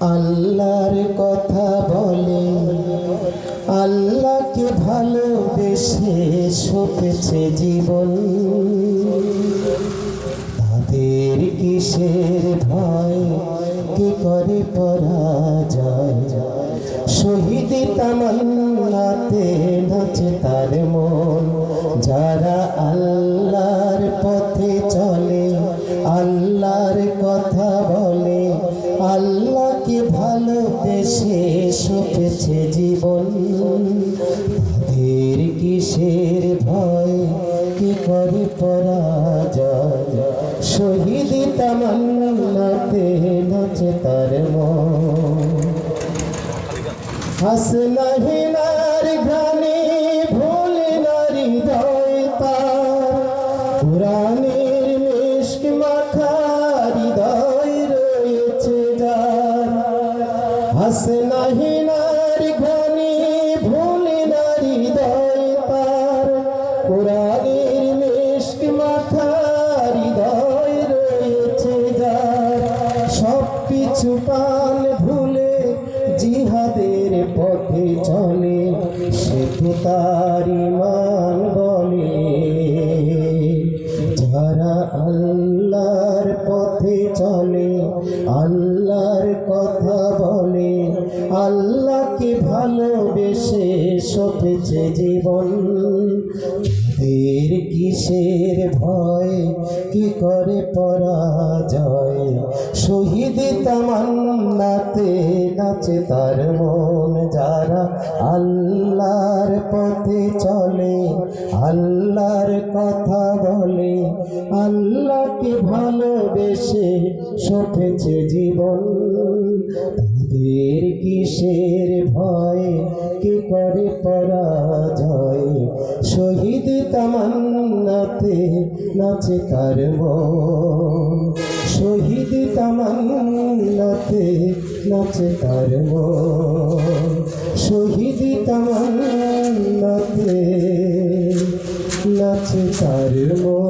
আল্লাহর কথা বলে, আল্লাহকে ভালোবেসে সপেছে জীবন। তাদের কিসের ভয়, কি করে পরাজয়? শহীদ তামান্নাতে নাচে তার মন, যারা আল্লাহর ভালোবেসে সপেছে জীবন। তাদের কিসের ভয়? কি করে পরাজয় শহীদ তামান্নাতে নাচে তার মন। হাসনাহিনার ঘানে ভোলে নারী দয়তার পুরাণের হাসনাহিনার ঘানে ভোলে নারী দয়তার পুরাণের মিষ্ক মাখা হৃদয় রয়েছে যার। সব কিছু পান ভুলে জিহাদের পথে চলে, সে তো তার ইমান বলে। যারা আল্লাহর পথে চলে, আল্লাহর কথা বলে আল্লাহকে ভালোবেসে সপেছে জীবন। তাদের কিসের ভয়, কি করে পরাজয়? শহীদ তামান্নাতে নাচে তার মন। যারা আল্লাহর পথে চলে, আল্লাহর কথা বলে, আল্লাহকে ভালোবেসে সপেছে জীবন। তাদের কিসের ভয়, কি করে পরাজয়? শহীদ তামান্নাতে নাচে তার মন। শহীদ তামান্নাতে নাচে তার মন। শহীদ তামান্নাতে নাচে তার মন